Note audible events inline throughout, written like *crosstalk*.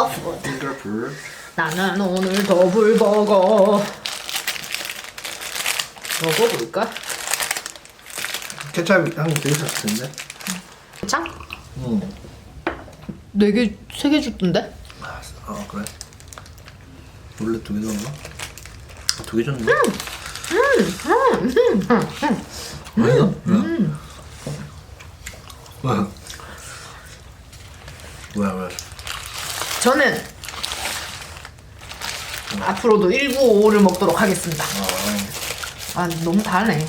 거푸드. 핑거풀 나는 오늘 더블 버거. 먹어볼까? 케찹 향이 되게 같은데? 참? 응. 네 개, 세 개 줬던데? 아, 아 그래? 원래 두개 줬나? 두개 줬네? 맛있어? 음. 왜? 저는 앞으로도 195를 먹도록 하겠습니다. 아, 아, 너무 다르네.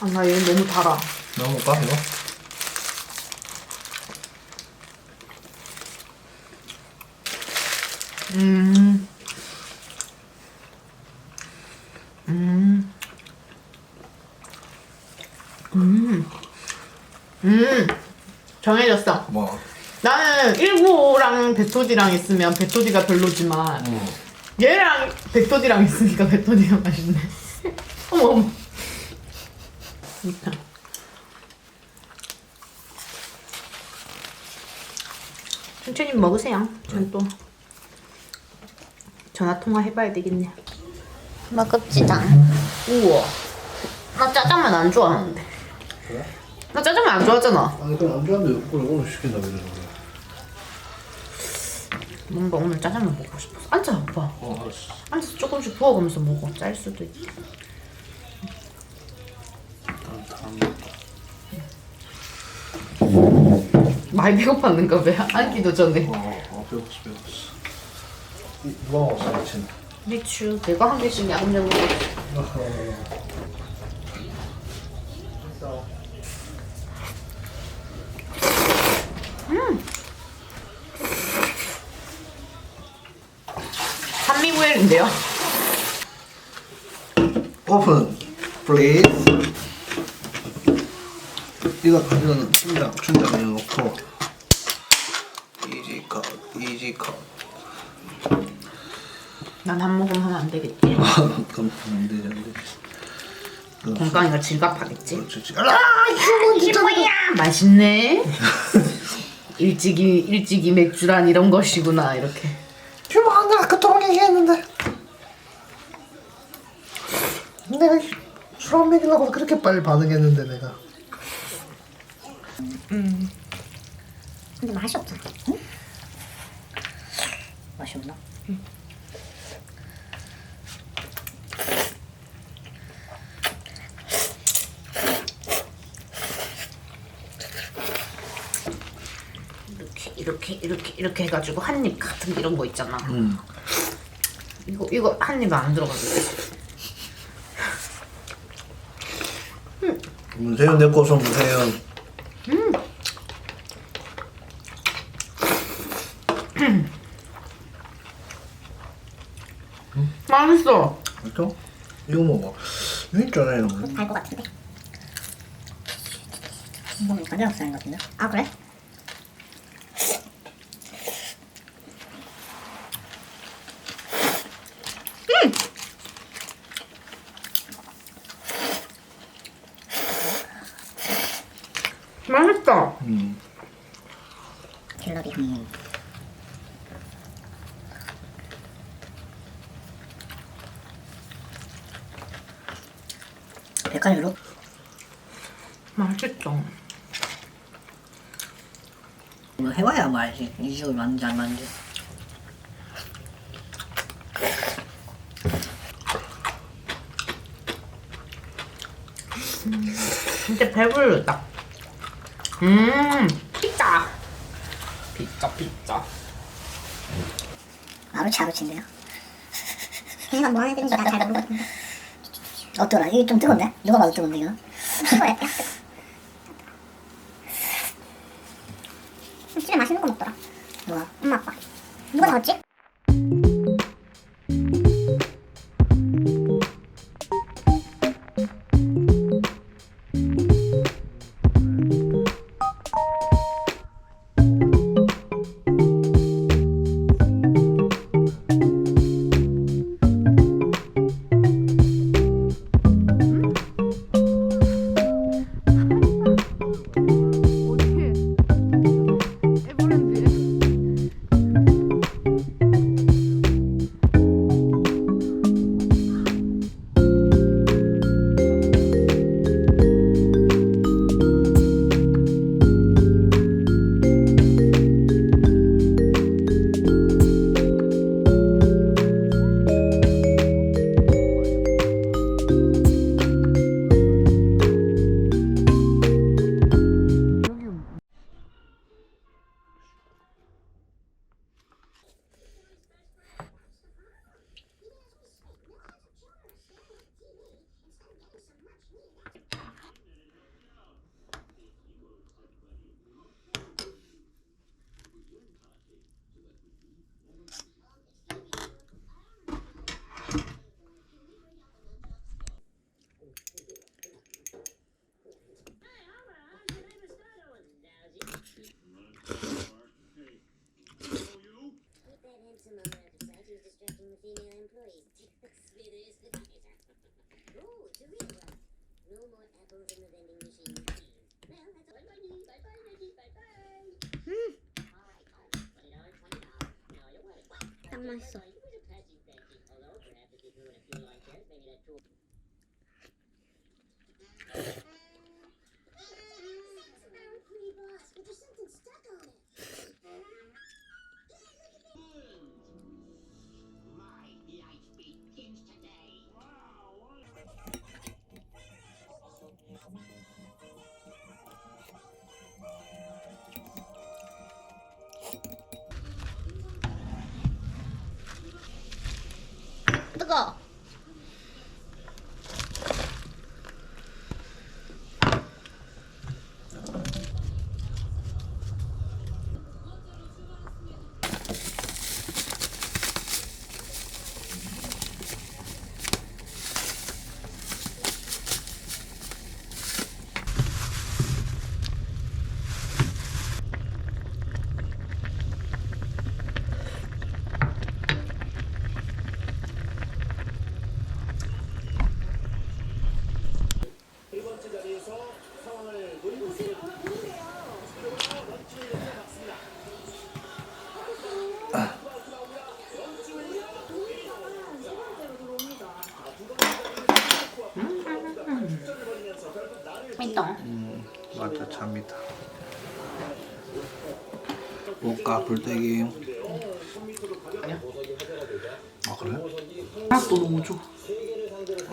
아, 나얘 너무 달아. 넣어볼까 이거? 음. 음. 음. 음. 정해졌어. 뭐? 나는 195랑 베토디랑 있으면 베토디가 별로지만 응. 얘랑 베토디랑 있으니까 베토디가 맛있네. *laughs* 어머 어머. 좋다. 천천히 먹으세요. 전 또 전화 통화 해봐야 되겠네. 먹읍시다. 우와. 나 짜장면 안 좋아하는데. 그래? 나 짜장면 안 좋아하잖아. 아니 그럼 안 좋아하는데 그걸 오늘 시킨다 그러는데 뭔가 오늘 짜장면 먹고 싶었어. 앉아 오빠. 어 알았어 앉아서 조금씩 부어가면서 먹어. 짤 수도. 다음 다음 많이 배고팠는가 봐. 앉기도 전에. 어, 어 배고팠어 배고팠어 이- 누가 먹었어 아침? 미추 내가 한 개씩 양념 먹어. 산미구엘인데요. 오픈 플리즈 이거 이거는 춘장 춘장 이거 넣고 이지 컷 이지 컷 난 한 모금 하면 안 되겠지. *laughs* 그럼 안 되지 안 되지 건강이가 질갑하겠지. 그렇지 알아 뭐야? 맛있네. *laughs* 일찍이 일찍이 맥주란 이런 것이구나 이렇게. 지금 아까 그토록 얘기했는데 내가 술안 먹이려고 그렇게 빨리 반응했는데 내가 근데 맛이 없잖아. 응? 맛이 없나? 이렇게 이렇게 이렇게 이렇게 해가지고 한 입 같은 이런 거 있잖아. 음. 이거 이거 한 입에 안 들어가지. 문세윤 내 거서 문세윤 맛있어. 맞죠? 이거 먹어 이거 있잖아 이런 거 달것 같은데. 뭐 가벼운 사인 같은데? 아 그래? 맛있다. 음. 갤러리. 음. 백화유로? 맛있다. 뭐 해봐야 뭐 알지. 이 집을 맞는지 안 맞는지. 진짜 배부르다. 음, 피자. 피자, 피자. 아루치 아루치인데요. 그냥 뭐 해야 되는지 난잘 모르겠는데. 어떠라? 이게 좀 뜨거운데? 누가 봐도 뜨거운데 이거? *laughs* 뜨거워. 집에 맛있는 거 먹더라. 누가? 엄마 아빠. 누가 나왔지? Thank you. No more apples in the vending machine, please. Well, that's all. Bye bye, bye bye, Reggie, bye bye. All right, all right. Twenty dollars, twenty 맛있다. 음, 맞아 참이다. 볶아 불떼기. 아 그래? 하나도 너무 좋아.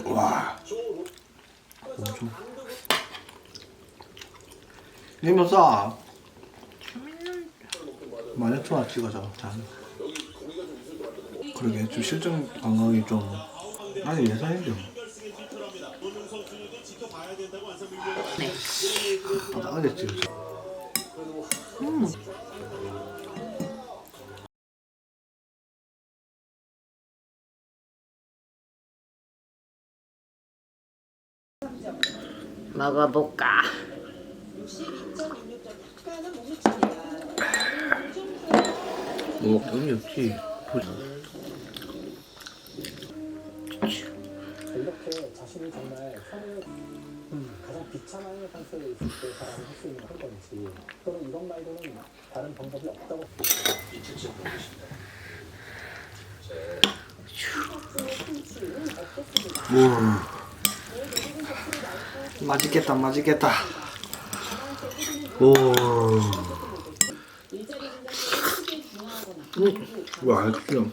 와. 엄청. 이면 싸. 마녀초나 찍어줘. 짠. 그러게 좀 실전 감각이 좀 아니 예산이죠. 네. 바닥하겠지. 음. 먹어볼까? 뭐 의미 없지. 이렇게 자신이 정말 가장 비참한 상태에 있을 때 사람이 할 수 있는 한 건지 또는 이것 말고는 다른 방법이 없다고 우와. 맛있겠다, 맛있겠다. 오. 음, 와, 알겠어.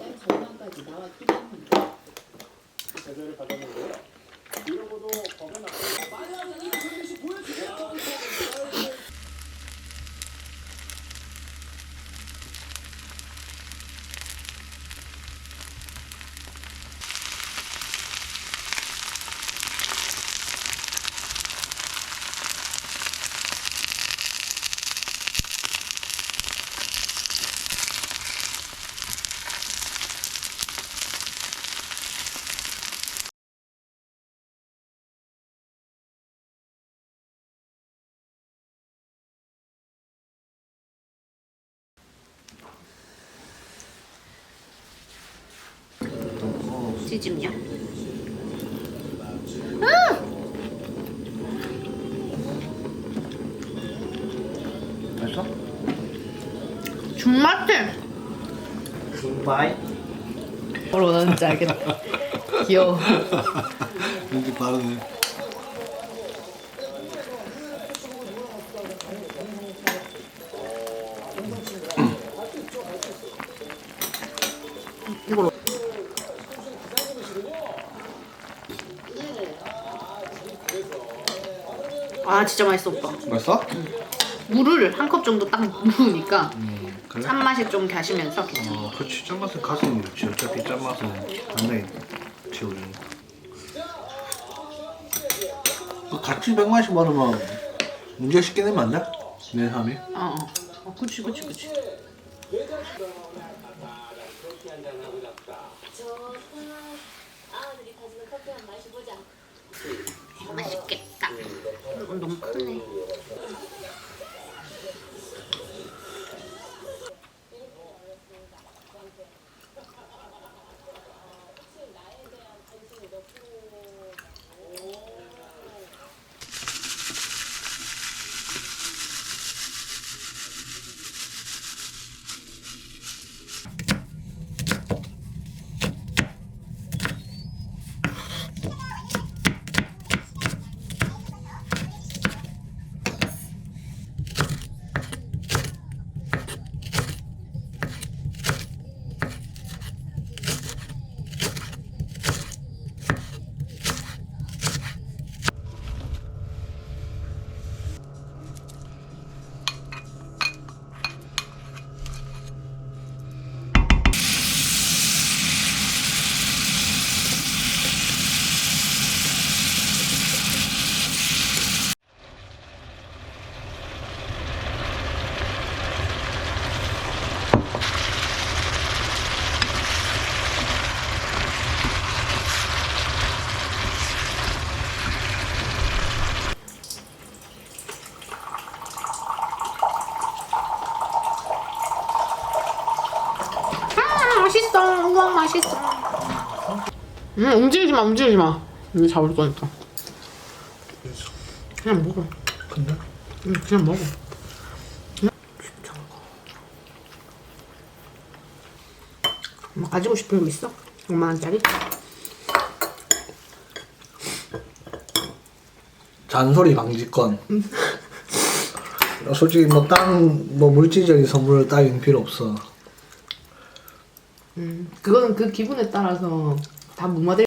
제재를 받았는데요. 이러고도 법에 맞게 찌짐냐? 맛있어? 중맛해. 바이. 뭐로 원하는지 알겠다. 귀여워. *laughs* 이렇게 빠르네. 아 진짜 맛있어 오빠 맛있어? 물을 한 컵 정도 딱 부으니까 음, 그래? 짠맛이 좀 가시면서 괜찮아 어, 그렇지. 짠맛은 가슴이 좋지. 어차피 짠맛은 당연히 채워주니까. 그 같이 백만씩 받으면 문제 쉽게 내면 안 돼? 내 삶이? 어, 어. 어 그치 그치 그치 맛있겠다 너무 크네 아, 우와 맛있어. 음, 움직이지 마, 움직이지 마. 이거 잡을 거니까. 그냥 먹어. 근데 응, 그냥 먹어. 뭐 가지고 싶은 거 있어? 5만 원짜리? 잔소리 방지권. 솔직히 뭐 다른 뭐 물질적인 선물 따윈 필요 없어. 그거는 그 기분에 따라서 다 무마될